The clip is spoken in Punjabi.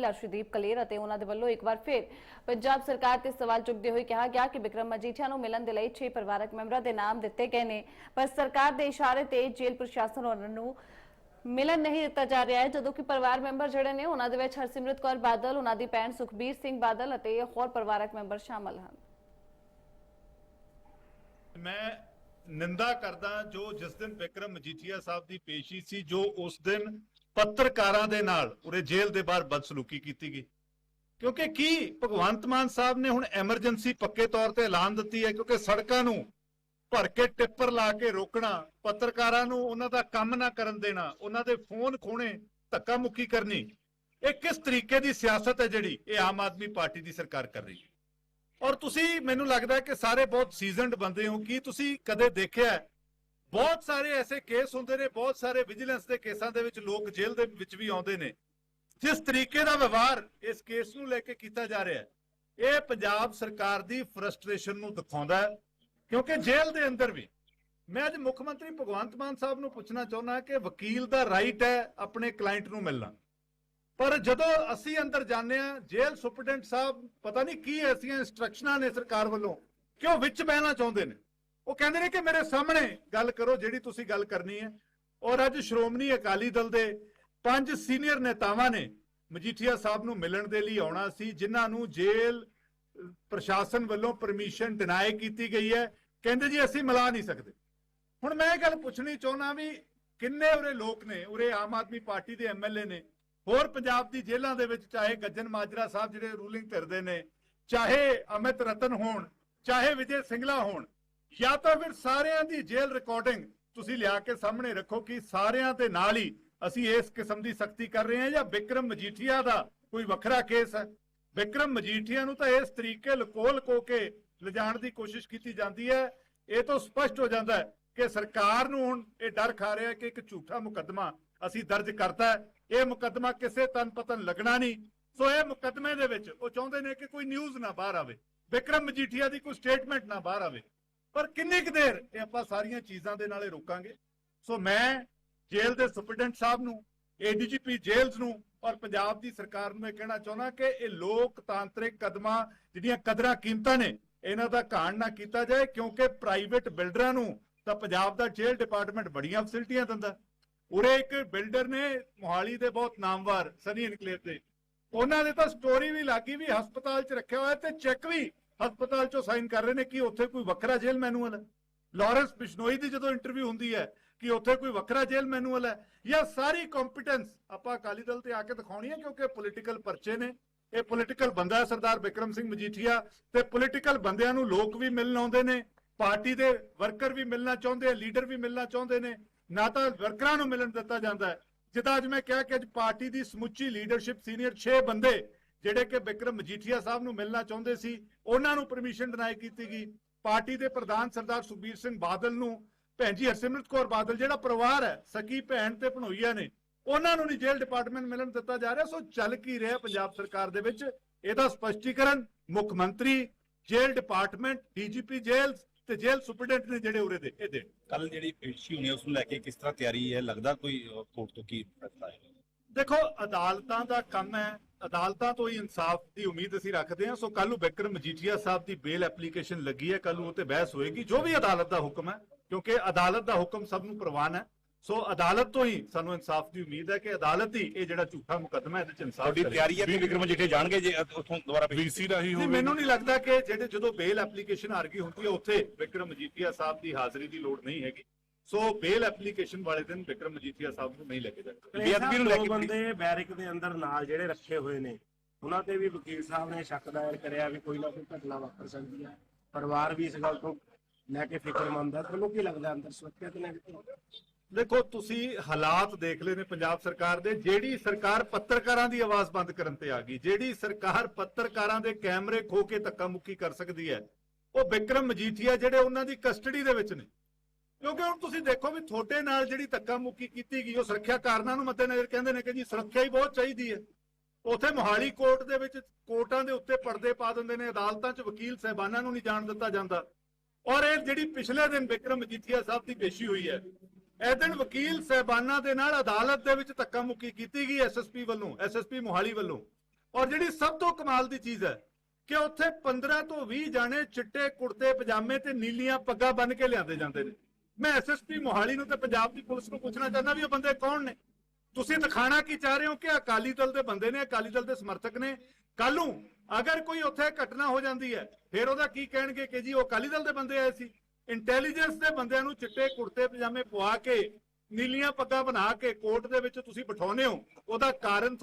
ਵਕੀਲ ਅਰਸ਼ਦੀਪ ਕਲੇਰ ਅਤੇ ਉਹਨਾਂ ਦੇ ਵੱਲੋਂ ਇੱਕ ਵਾਰ ਫਿਰ ਪੰਜਾਬ ਸਰਕਾਰ ਤੇ ਸਵਾਲ ਚੁੱਕਦੇ ਹੋਏ ਕਿਹਾ ਗਿਆ ਕਿ ਵਿਕਰਮ ਮਜੀਠੀਆ ਨੂੰ ਮਿਲਣ ਦੇ ਲਈ 6 ਪਰਿਵਾਰਕ ਮੈਂਬਰਾਂ ਦੇ ਨਾਮ ਦਿੱਤੇ ਗਏ ਨੇ। ਪਰ ਸਰਕਾਰ ਦੇ ਇਸ਼ਾਰੇ ਤੇ ਜੇਲ੍ਹ ਪ੍ਰਸ਼ਾਸਨ ਉਹਨਾਂ ਨੂੰ ਮਿਲਣ ਨਹੀਂ ਦਿੱਤਾ ਜਾ ਰਿਹਾ ਹੈ, ਜਦੋਂ ਕਿ ਪਰਿਵਾਰ ਮੈਂਬਰ ਜਿਹੜੇ ਨੇ ਉਹਨਾਂ ਦੇ ਵਿੱਚ ਹਰਸਿਮਰਤ ਕੌਰ ਬਾਦਲ, ਉਹਨਾਂ ਦੀ ਭੈਣ ਸੁਖਬੀਰ ਸਿੰਘ ਬਾਦਲ ਅਤੇ ਹੋਰ ਪਰਿਵਾਰਕ ਮੈਂਬਰ ਸ਼ਾਮਲ ਹਨ। ਮੈਂ ਨਿੰਦਾ ਕਰਦਾ ਜੋ ਜਿਸ ਦਿਨ ਵਿਕਰਮ ਮਜੀਠੀਆ ਸਾਹਿਬ ਦੀ ਪੇਸ਼ੀ ਸੀ, ਜੋ ਉਸ ਦਿਨ ਪੱਤਰਕਾਰਾਂ ਦੇ ਨਾਲ ਉਰੇ ਜੇਲ੍ਹ ਦੇ ਬਾਹਰ ਬਦਸਲੂਕੀ ਕੀਤੀ ਗਈ। ਕਿਉਂਕਿ ਕੀ ਭਗਵੰਤ ਮਾਨ ਸਾਹਿਬ ਨੇ ਹੁਣ ਐਮਰਜੈਂਸੀ ਪੱਕੇ ਤੌਰ ਤੇ ਐਲਾਨ ਦਿੱਤੀ ਹੈ, ਕਿਉਂਕਿ ਸੜਕਾਂ ਨੂੰ ਭਰ ਕੇ ਟਿੱਪਰ ਲਾ ਕੇ ਰੋਕਣਾ, ਪੱਤਰਕਾਰਾਂ ਨੂੰ ਉਹਨਾਂ ਦਾ ਕੰਮ ਨਾ ਕਰਨ ਦੇਣਾ, ਉਹਨਾਂ ਦੇ ਫੋਨ ਖੋਣੇ ਧੱਕਾ ਮੁੱਕੀ ਕਰਨੀ, ਇਹ ਕਿਸ ਤਰੀਕੇ ਦੀ ਸਿਆਸਤ ਹੈ ਜਿਹੜੀ ਇਹ ਆਮ ਆਦਮੀ ਪਾਰਟੀ ਦੀ ਸਰਕਾਰ ਕਰ ਰਹੀ ਹੈ? ਔਰ ਤੁਸੀਂ, ਮੈਨੂੰ ਲੱਗਦਾ ਕਿ ਸਾਰੇ ਬਹੁਤ ਸੀਜ਼ਨਡ ਬੰਦੇ ਹੋ, ਕੀ ਤੁਸੀਂ ਕਦੇ ਦੇਖਿਆ ਬਹੁਤ ਸਾਰੇ ਐਸੇ ਕੇਸ ਹੁੰਦੇ ਨੇ, ਬਹੁਤ ਸਾਰੇ ਵਿਜੀਲੈਂਸ ਦੇ ਕੇਸਾਂ ਦੇ ਵਿੱਚ ਲੋਕ ਜੇਲ੍ਹ ਦੇ ਵਿੱਚ ਵੀ ਆਉਂਦੇ ਨੇ। ਜਿਸ ਤਰੀਕੇ ਦਾ ਵਿਵਹਾਰ ਇਸ ਕੇਸ ਨੂੰ ਲੈ ਕੇ ਕੀਤਾ ਜਾ ਰਿਹਾ ਹੈ, ਇਹ ਪੰਜਾਬ ਸਰਕਾਰ ਦੀ ਫਰਸਟ੍ਰੇਸ਼ਨ ਨੂੰ ਦਿਖਾਉਂਦਾ ਹੈ। ਕਿਉਂਕਿ ਜੇਲ੍ਹ ਦੇ ਅੰਦਰ ਵੀ ਮੈਂ ਅੱਜ ਮੁੱਖ ਮੰਤਰੀ ਭਗਵੰਤ ਮਾਨ ਸਾਹਿਬ ਨੂੰ ਪੁੱਛਣਾ ਚਾਹੁੰਦਾ ਕਿ ਵਕੀਲ ਦਾ ਰਾਈਟ ਹੈ ਆਪਣੇ ਕਲਾਇੰਟ ਨੂੰ ਮਿਲਣਾ। ਪਰ ਜਦੋਂ ਅਸੀਂ ਅੰਦਰ ਜਾਂਦੇ ਆ ਜੇਲ੍ਹ ਸੁਪਰਡੈਂਟ ਸਾਹਿਬ ਪਤਾ ਨਹੀਂ ਕੀ ਐਸੀਆਂ ਇੰਸਟਰਕਸ਼ਨਾਂ ਨੇ ਸਰਕਾਰ ਵੱਲੋਂ ਕਿ ਉਹ ਵਿੱਚ ਬਹਿਣਾ ਚਾਹੁੰਦੇ ਨੇ? ਉਹ ਕਹਿੰਦੇ ਨੇ ਕਿ ਮੇਰੇ ਸਾਹਮਣੇ ਗੱਲ ਕਰੋ ਜਿਹੜੀ ਤੁਸੀਂ ਗੱਲ ਕਰਨੀ ਹੈ। ਔਰ ਅੱਜ ਸ਼੍ਰੋਮਣੀ ਅਕਾਲੀ ਦਲ ਦੇ ਪੰਜ ਸੀਨੀਅਰ ਨੇਤਾਵਾਂ ਨੇ ਮਜੀਠੀਆ ਸਾਹਿਬ ਨੂੰ ਮਿਲਣ ਦੇ ਲਈ ਆਉਣਾ ਸੀ, ਜਿਨ੍ਹਾਂ ਨੂੰ ਜੇਲ੍ਹ, ਪ੍ਰਸ਼ਾਸਨ ਵੱਲੋਂ ਪਰਮਿਸ਼ਨ ਡਿਨਾਈ ਕੀਤੀ ਗਈ ਹੈ। ਕਹਿੰਦੇ ਜੀ, ਅਸੀਂ ਮਿਲਾ ਨਹੀਂ ਸਕਦੇ। ਹੁਣ ਮੈਂ ਇਹ ਗੱਲ ਪੁੱਛਣੀ ਚਾਹੁੰਦਾ ਵੀ ਕਿੰਨੇ ਉਰੇ ਲੋਕ ਨੇ, ਉਰੇ ਆਮ ਆਦਮੀ ਪਾਰਟੀ ਦੇ ਐਮਐਲਏ ਨੇ, ਹੋਰ ਪੰਜਾਬ ਦੀ ਜੇਲ੍ਹਾਂ ਦੇ ਵਿੱਚ ਚਾਹੇ ਗੱਜਨ ਮਾਜਰਾ ਸਾਹਿਬ ਜਿਹੜੇ ਰੂਲਿੰਗ ਧਿਰਦੇ ਨੇ, ਚਾਹੇ ਅਮਿਤ ਰਤਨ ਹੋਣ, ਚਾਹੇ ਵਿਜੇ ਸਿੰਗਲਾ ਹੋਣ ਜਾਂ ਤਾਂ ਫਿਰ ਸਾਰਿਆਂ ਦੀ ਜੇਲ੍ਹ ਰਿਕਾਰਡਿੰਗ ਤੁਸੀਂ ਲਿਆ ਕੇ ਸਾਹਮਣੇ ਰੱਖੋ ਕਿ ਸਾਰਿਆਂ ਦੇ ਨਾਲ ਹੀ ਅਸੀਂ ਇਸ ਕਿਸਮ ਦੀ ਸਖਤੀ ਕਰ ਰਹੇ ਹਾਂ ਜਾਂ ਵਿਕਰਮ ਮਜੀਠੀਆ ਦਾ ਕੋਈ ਵੱਖਰਾ ਕੇਸ ਹੈ। ਵਿਕਰਮ ਮਜੀਠੀਆ ਨੂੰ ਤਾਂ ਇਸ ਤਰੀਕੇ ਲਕੋ ਲਕੋ ਕੇ ਲਿਜਾਣ ਦੀ ਕੋਸ਼ਿਸ਼ ਕੀਤੀ ਜਾਂਦੀ ਹੈ। ਇਹ ਤੋਂ ਸਪਸ਼ਟ ਹੋ ਜਾਂਦਾ ਹੈ ਕਿ ਸਰਕਾਰ ਨੂੰ ਹੁਣ ਇਹ ਡਰ ਖਾ ਰਿਹਾ ਕਿ ਇੱਕ ਝੂਠਾ ਮੁਕੱਦਮਾ ਅਸੀਂ ਦਰਜ ਕਰਤਾ ਇਹ ਮੁਕੱਦਮਾ ਕਿਸੇ ਤਨ ਪਤਨ ਲੱਗਣਾ ਨਹੀਂ। ਸੋ ਇਹ ਮੁਕੱਦਮੇ ਦੇ ਵਿੱਚ ਉਹ ਚਾਹੁੰਦੇ ਨੇ ਕਿ ਕੋਈ ਨਿਊਜ਼ ਨਾ ਬਾਹਰ ਆਵੇ। ਵਿਕਰਮ ਮਜੀਠੀਆ ਦੀ ਕੋਈ ਸਟੇਟਮੈਂਟ ਨਾ ਬਾਹਰ ਆਵੇ। ਪਰ ਕਿੰਨੀ ਕੁ ਦੇਰ ਇਹ ਆਪਾਂ ਸਾਰੀਆਂ ਚੀਜ਼ਾਂ ਦੇ ਨਾਲੇ ਰੋਕਾਂਗੇ? ਸੋ ਮੈਂ ਜੇਲ੍ਹ ਦੇ ਸੁਪਰਡੈਂਟ ਸਾਹਿਬ ਨੂੰ ਏਡੀਜੀਪੀ ਜੇਲ੍ਹ ਨੂੰ ਔਰ ਪੰਜਾਬ ਦੀ ਸਰਕਾਰ ਨੂੰ ਇਹ ਕਹਿਣਾ ਚਾਹੁੰਦਾ ਕਿ ਇਹ ਲੋਕਤਾਂਤਰਿਕ ਕਦਮਾਂ ਜਿਹੜੀਆਂ ਕਦਰਾਂ ਕੀਮਤਾਂ ਨੇ, ਇਹਨਾਂ ਦਾ ਘਾਣ ਨਾ ਕੀਤਾ ਜਾਏ ਕਿਉਂਕਿ ਪ੍ਰਾਈਵੇਟ ਬਿਲਡਰਾਂ ਨੂੰ ਤਾਂ ਪੰਜਾਬ ਦਾ ਜੇਲ੍ਹ ਡਿਪਾਰਟਮੈਂਟ ਬੜੀਆਂ ਫੈਸਿਲਿਟੀਆਂ ਦਿੰਦਾ। ਉਰੇ ਇੱਕ ਬਿਲਡਰ ਨੇ ਮੋਹਾਲੀ ਦੇ ਬਹੁਤ ਨਾਮਵਾਰ, ਸਨੀ ਇਨਕਲੇਵ ਦੇ। ਉਹਨਾਂ ਦੇ ਤਾਂ ਸਟੋਰੀ ਵੀ ਲੱਗੀ ਵੀ ਹਸਪਤਾਲ 'ਚ ਰੱਖਿਆ ਹੋਇਆ ਤੇ ਚੈੱਕ ਵੀ ਹਸਪਤਾਲ 'ਚੋਂ ਸਾਈਨ ਕਰ ਰਹੇ ਨੇ ਕਿ ਉੱਥੇ ਕੋਈ ਵੱਖਰਾ ਜੇਲ੍ਹ ਮੈਨੂਅਲ ਹੈ। ਲਾਰੈਂਸ ਬਿਸ਼ਨੋਈ ਦੀ ਜਦੋਂ ਇੰਟਰਵਿਊ ਹੁੰਦੀ ਹੈ ਕਿ ਉੱਥੇ ਕੋਈ ਵੱਖਰਾ ਜੇਲ੍ਹ ਮੈਨੂਅਲ ਹੈ ਜਾਂ ਸਾਰੀ ਕੰਪੀਟੈਂਸ ਆਪਾਂ ਅਕਾਲੀ ਦਲ ਤੇ ਆ ਕੇ ਦਿਖਾਉਣੀ ਹੈ ਕਿਉਂਕਿ ਪੋਲੀਟੀਕਲ ਪਰਚੇ ਨੇ। ਇਹ ਪੋਲੀਟੀਕਲ ਬੰਦਾ ਹੈ ਸਰਦਾਰ ਬਿਕਰਮ ਸਿੰਘ ਮਜੀਠੀਆ ਤੇ ਪੋਲੀਟੀਕਲ ਬੰਦਿਆਂ ਨੂੰ ਲੋਕ ਵੀ ਮਿਲਣ ਆਉਂਦੇ ਨੇ, ਪਾਰਟੀ ਦੇ ਵਰਕਰ ਵੀ ਮਿਲਣਾ ਚਾਹੁੰਦੇ ਆ ਲੀਡਰ ਵੀ ਮਿਲਣਾ ਚਾਹੁੰਦੇ ਨੇ, ਨਾ ਤਾਂ ਵਰਕਰਾਂ ਨੂੰ ਮਿਲਣ ਦਿੱਤਾ ਜਾਂਦਾ ਹੈ। ਜਿੱਦਾਂ ਅੱਜ ਮੈਂ ਕਿਹਾ ਕਿ ਅੱਜ ਪਾਰਟੀ ਦੀ ਸਮੁੱਚੀ ਲੀਡਰਸ਼ਿਪ ਸੀਨੀਅਰ 6 ਬੰਦੇ ਜਿਹੜੇ ਕਿ ਵਿਕਰਮ ਮਜੀਠੀਆ ਸਾਹਿਬ ਨੂੰ ਮਿਲਣਾ ਚਾਹੁੰਦੇ ਸੀ ਉਹਨਾਂ ਨੂੰ ਪਰਮਿਸ਼ਨ ਡਿਨਾਈ ਕੀਤੀ ਗਈ। ਪਾਰਟੀ ਦੇ ਪ੍ਰਧਾਨ ਸਰਦਾਰ ਸੁਖਬੀਰ ਸਿੰਘ ਬਾਦਲ ਨੂੰ ਭੈਣ ਜੀ ਹਰਸਿਮਰਤ ਕੌਰ ਬਾਦਲ ਜਿਹੜਾ ਪਰਿਵਾਰ ਹੈ ਸਕੀ ਭੈਣ ਤੇ ਭਣੋਈਆ ਨੇ ਉਹਨਾਂ ਨੂੰ ਨਹੀਂ ਜੇਲ੍ਹ ਡਿਪਾਰਟਮੈਂਟ ਮਿਲਣ ਦਿੱਤਾ ਜਾ ਰਿਹਾ ਸੋ ਚੱਲ ਕੀ ਰਿਹਾ ਪੰਜਾਬ ਸਰਕਾਰ ਦੇ ਵਿੱਚ? ਇਹਦਾ ਸਪਸ਼ਟੀਕਰਨ ਮੁੱਖ ਮੰਤਰੀ ਜੇਲ੍ਹ ਡਿਪਾਰਟਮੈਂਟ ਡੀਜੀਪੀ ਜੇਲ੍ਹ ਤੇ ਜੇਲ੍ਹ ਸੁਪਰਡੈਂਟ ਨੇ ਜਿਹੜੇ ਉਰੇ ਦੇ ਇਹ ਦੇਣ। ਕੱਲ ਜਿਹੜੀ ਪੇਸ਼ੀ ਹੋਣੀ ਉਸ ਨੂੰ ਲੈ ਕੇ ਕਿਸ ਤਰ੍ਹਾਂ ਤਿਆਰੀ ਹੈ? ਲੱਗਦਾ ਕੋਈ ਕੋਰਟ ਤੋਂ ਕੀ ਫੈਸਲਾ ਹੈ? ਦੇਖੋ ਅਦਾਲਤਾਂ ਦਾ ਕੰਮ ਹੈ ਅਦਾਲਤਾਂ ਤੋਂ ਹੀ ਇਨਸਾਫ ਦੀ ਉਮੀਦ ਅਸੀਂ ਰੱਖਦੇ ਹਾਂ। ਸੋ ਕੱਲ ਨੂੰ ਬਿਕਰਮ ਮਜੀਠੀਆ ਸਾਹਿਬ ਦੀ ਬੇਲ ਐਪਲੀਕੇਸ਼ਨ ਲੱਗੀ ਹੈ। ਕੱਲ ਨੂੰ ਉੱਤੇ ਬਹਿਸ ਹੋਏਗੀ। ਜੋ ਵੀ ਅਦਾਲਤ ਦਾ ਹੁਕਮ ਹੈ ਕਿਉਂਕਿ ਅਦਾਲਤ ਦਾ ਹੁਕਮ ਸਭ ਨੂੰ ਪ੍ਰਵਾਨ ਹੈ। ਸੋ ਅਦਾਲਤ ਤੋਂ ਹੀ ਸਾਨੂੰ ਇਨਸਾਫ ਦੀ ਉਮੀਦ ਹੈ ਕਿ ਅਦਾਲਤ ਹੀ ਇਹ ਜਿਹੜਾ ਝੂਠਾ ਮੁਕੱਦਮਾ ਹੈ, ਇਹਦੇ ਚ ਇਨਸਾਫ ਤੁਹਾਡੀ। ਤਿਆਰੀ ਹੈ ਕਿ ਵਿਕਰਮ ਜਿੱਥੇ ਜਾਣਗੇ ਜੇ ਉੱਥੋਂ ਦੁਬਾਰਾ ਵੀਸੀ ਰਾਹੀਂ ਨਹੀਂ ਹੋਵੇ। ਮੈਨੂੰ ਨਹੀਂ ਲੱਗਦਾ ਕਿ ਜਿਹੜੇ ਜਦੋਂ ਬੇਲ ਐਪਲੀਕੇਸ਼ਨ ਆ ਗਈ ਹੁੰਦੀ ਹੈ ਉੱਥੇ ਵਿਕਰਮ ਮਜੀਠੀਆ ਸਾਹਿਬ ਦੀ ਹਾਜ਼ਰੀ ਦੀ ਲੋੜ ਨਹੀਂ ਹੈਗੀ। ਸੋ ਬੇਲ ਐਪਲੀਕੇਸ਼ਨ ਵਾਲੇ ਦਿਨ ਵਿਕਰਮ ਮਜੀਠੀਆ ਸਾਹਿਬ ਨੂੰ ਨਹੀਂ ਲੈ ਕੇ ਜਾਣਗੇ ਬੇਅਦਬੀ ਨੂੰ ਲੈ ਕੇ ਬੰਦੇ ਬੈਰਿਕ ਦੇ ਅੰਦਰ ਨਾਲ ਜਿਹੜੇ ਰੱਖੇ ਹੋਏ ਨੇ ਉਹਨਾਂ ਤੇ ਵੀ ਵਕੀਲ ਸਾਹਿਬ ਨੇ ਸ਼ੱਕ ਦਾਇਰ ਕਰਿਆ ਵੀ ਕੋਈ ਨਾ ਕੋਈ ਘਟਨਾ ਵਾਪਰ ਸਕਦੀ ਹੈ। ਪਰਿਵਾਰ ਵੀ ਇਸ ਗੱਲ ਤੋਂ ਲੈ ਕੇ ਫਿਕਰਮੰਦ ਹੈ। ਤੁਹਾਨੂੰ ਕੀ ਲੱਗਦਾ ਅੰਦਰ ਸੁਰੱਖਿਅਤ ਨੇ ਦੇਖੋ ਤੁਸੀਂ ਹਾਲਾਤ ਦੇਖ ਲਏ ਨੇ ਪੰਜਾਬ ਸਰਕਾਰ ਦੇ। ਜਿਹੜੀ ਸਰਕਾਰ ਪੱਤਰਕਾਰਾਂ ਦੀ ਆਵਾਜ਼ ਬੰਦ ਕਰਨ ਤੇ ਆ ਗਈ ਜਿਹੜੀ ਸਰਕਾਰ ਪੱਤਰਕਾਰਾਂ ਦੇ ਕੈਮਰੇ ਖੋ ਕੇ ਧੱਕਾ ਮੁੱਕੀ ਕਰ ਸਕਦੀ ਹੈ ਉਹ ਵਿਕਰਮ ਮਜੀਠੀਆ ਜਿਹੜੇ ਉਹਨਾਂ ਦੀ ਕਸਟਡੀ ਦੇ ਵਿੱਚ ਨੇ। ਕਿਉਂਕਿ ਹੁਣ ਤੁਸੀਂ ਦੇਖੋ ਵੀ ਤੁਹਾਡੇ ਨਾਲ ਜਿਹੜੀ ਧੱਕਾ ਮੁੱਕੀ ਕੀਤੀ ਗਈ, ਉਹ ਸੁਰੱਖਿਆ ਕਾਰਨਾਂ ਨੂੰ ਮੱਦੇਨਜ਼ਰ ਕਹਿੰਦੇ ਨੇ ਕਿ ਜੀ ਸੁਰੱਖਿਆ ਹੀ ਬਹੁਤ ਚਾਹੀਦੀ ਹੈ। ਉਥੇ ਮੋਹਾਲੀ ਕੋਰਟ ਦੇ ਵਿੱਚ ਕੋਰਟਾਂ ਦੇ ਉੱਤੇ ਪਰਦੇ ਪਾ ਦਿੰਦੇ ਨੇ, ਅਦਾਲਤਾਂ 'ਚ ਵਕੀਲ ਸਹਿਬਾਨਾਂ ਨੂੰ ਨਹੀਂ ਜਾਣ ਦਿੱਤਾ ਜਾਂਦਾ। ਔਰ ਇਹ ਜਿਹੜੀ ਪਿਛਲੇ ਦਿਨ ਵਿਕਰਮ ਮਜੀਠੀਆ ਸਾਹਿਬ ਦੀ ਪੇਸ਼ੀ ਹੋਈ ਹੈ, ਇਹ ਦਿਨ ਵਕੀਲ ਸਹਿਬਾਨਾਂ ਦੇ ਨਾਲ ਅਦਾਲਤ ਦੇ ਵਿੱਚ ਧੱਕਾ ਮੁੱਕੀ ਕੀਤੀ ਗਈ ਐਸਐਸਪੀ ਵੱਲੋਂ ਐਸਐਸਪੀ ਮੋਹਾਲੀ ਵੱਲੋਂ। ਔਰ ਜਿਹੜੀ ਸਭ ਤੋਂ ਕਮਾਲ ਦੀ ਚੀਜ਼ ਹੈ ਕਿ ਉੱਥੇ 15 ਤੋਂ 20 ਜਾਣੇ ਚਿੱਟੇ ਕੁੜਤੇ, ਪਜਾਮੇ ਤੇ ਨੀਲੀਆਂ ਪੱਗਾਂ ਬੰਨ ਕੇ ਲਿਆਂਦੇ ਜਾਂਦੇ ਨੇ। ਮੈਂ ਐਸਐਸਪੀ ਮੋਹਾਲੀ ਨੂੰ ਤੇ ਪੰਜਾਬ ਦੀ ਪੁਲਿਸ ਨੂੰ ਪੁੱਛਣਾ ਚਾਹੁੰਦਾ ਵੀ ਉਹ ਬੰਦੇ ਕੌਣ ਨੇ? ਤੁਸੀਂ ਦਿਖਾਣਾ ਕੀ ਚਾਹ ਰਹੇ ਹੋ ਕਿ ਅਕਾਲੀ ਦਲ ਦੇ ਬੰਦੇ ਨੇ, ਅਕਾਲੀ ਦਲ ਦੇ ਸਮਰਥਕ ਨੇ? ਕੱਲ ਨੂੰ ਅਗਰ ਕੋਈ ਉੱਥੇ ਘਟਨਾ ਹੋ ਜਾਂਦੀ ਹੈ, ਫਿਰ ਉਹਦਾ ਕੀ ਕਹਿਣਗੇ ਕਿ ਜੀ ਉਹ ਅਕਾਲੀ ਦਲ ਦੇ ਬੰਦੇ ਆਏ ਸੀ? ਇੰਟੈਲੀਜੈਂਸ ਦੇ ਬੰਦਿਆਂ ਨੂੰ ਚਿੱਟੇ ਕੁੜਤੇ, ਪਜਾਮੇ ਪਵਾ ਕੇ, ਨੀਲੀਆਂ ਪੱਗਾਂ ਬਣਾ ਕੇ ਕੋਰਟ ਦੇ ਵਿੱਚ ਤੁਸੀਂ ਬਿਠਾਉਨੇ ਹੋ, ਉਹਦਾ ਕਾਰਨ